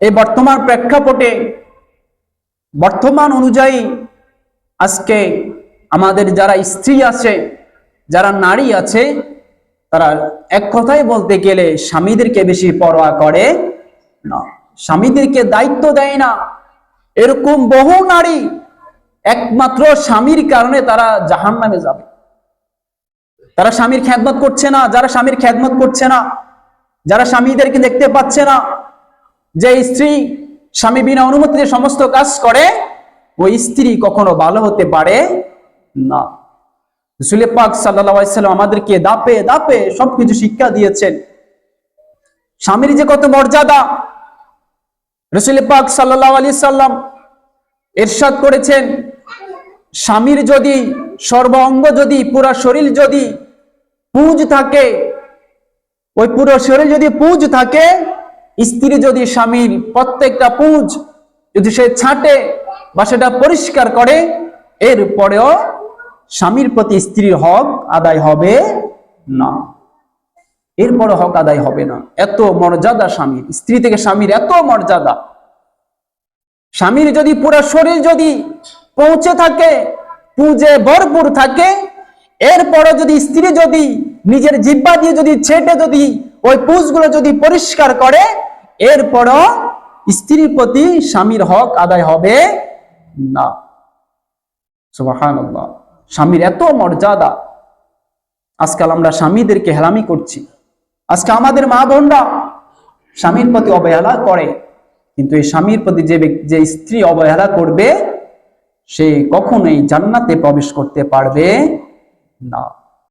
এই বর্তমান প্রেক্ষাপটে বর্তমান অনুযায়ী আজকে আমাদের যারা স্ত্রী আছে, যারা নারী আছে, তারা এক কথায় বলতে গেলে স্বামীদেরকে বেশি পরোয়া করে না। স্বামীদেরকে দায়িত্ব দেয় না। এরকম বহু নারী একমাত্র স্বামীর কারণে তারা জাহান নামে যাবে। তারা স্বামীর খ্যাদমত করছে না, যারা স্বামীর খ্যাদমত করছে না, যারা স্বামীদেরকে দেখতে পাচ্ছে না যে স্ত্রী স্বামী বিনা অনুমতিতে সমস্ত কাজ করে, ওই স্ত্রী কখনো ভালো হতে পারে না। রসুল পাক সাল্লাম আমাদেরকে দাপে দাপে সবকিছু শিক্ষা দিয়েছেন। স্বামীর যে কত মর্যাদা রসুল পাক সাল্লাহ আলি সাল্লাম এরশাদ করেছেন, স্বামীর যদি সর্ব অঙ্গ যদি, পুরা শরীর যদি পুঁজ থাকে, ওই পুরো শরীর যদি পুঁজ থাকে স্ত্রী যদি স্বামীর প্রত্যেকটা পুঁজ যদি সে ছাটে বা সেটা পরিষ্কার করে এরপরেও স্বামীর প্রতি স্ত্রীর হক আদায় হবে না। এরপরে হক আদায় হবে না। এত মর্যাদা স্বামীর। স্ত্রী থেকে স্বামীর এত মর্যাদা। স্বামীর যদি পুরো শরীর যদি পৌঁছে থাকে, পুজে ভরপুর থাকে এরপরে যদি স্ত্রী যদি নিজের জিব্বা দিয়ে যদি ছেটে যদি ওই পুজগুলো যদি পরিষ্কার করে এরপরও স্ত্রীর প্রতি স্বামীর হক আদায় হবে না। স্বামীর এত মর্যাদা। আজকাল আমরা স্বামীদেরকে হেলামি করছি। আজকে আমাদের মা বোনরা স্বামীর প্রতি অবহেলা করে। কিন্তু এই স্বামীর প্রতি যে যে স্ত্রী অবহেলা করবে, সে কখনোই জান্নাতে প্রবেশ করতে পারবে না।